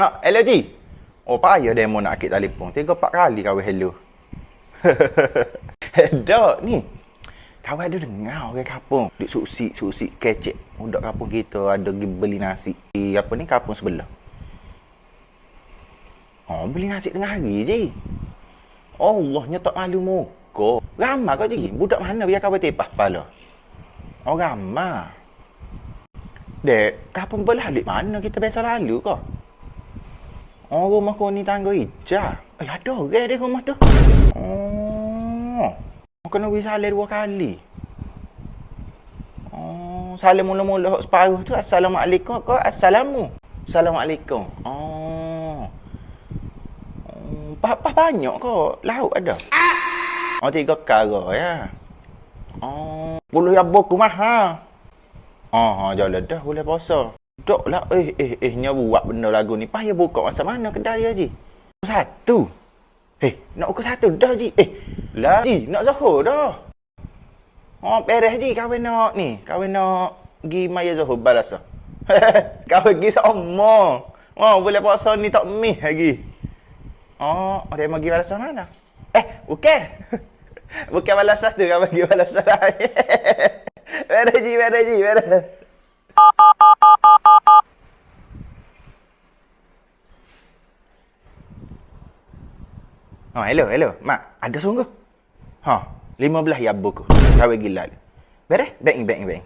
Ah, hello Ji. Oh, payah demo nak akik telefon. Tiga empat kali kau hello. Dok ni. Kawan ada dengar orang kampung. Duk susi, susi kecek. Budak kampung kita ada pergi beli nasi. Di apa ni kampung sebelah. Oh, beli nasi tengah hari je. Allah tak malu muka. Ramah kau je. Budak mana biar kau bertepah kepala? Oh, ramah. Dek, kampung belah alik mana kita biasa lalu kau? Oh, rumah kau ni tangga hijau. Eh, ada orang di rumah tu. Oh. Kau kena beri salam dua kali. Oh, salam mula-mula hok separuh tu. Assalamualaikum kau. Assalamu. Assalamualaikum. Oh. Oh, Apa banyak kau? Lauk ada. Oh, tiga kara ya. Oh, puluh yang boku mahal. Oh, jalan dah boleh puasa. Dok lah, eh, eh, eh, nya buat benda lagu ni. Payah buka masa mana kedai dia, Ji? Satu. Eh, nak ukur satu dah, Ji. Eh, lah, Ji, nak Zohor dah. Oh, beres, Ji. Kahwin nak ni. Kahwin nak pergi Maya Zohor balas. Kahwin pergi sama. Oh, boleh puasa ni tak mih lagi. Oh, dia mau pergi balas mana? Eh, bukan. bukan balas satu, kau pergi balas lain. Beres, Ji, beres, Ji, beres. Oh, hello, hello. Mak, ada sungguh? Ha, 15 ya buku. Kau gila. Beres? Bang, bang, bang.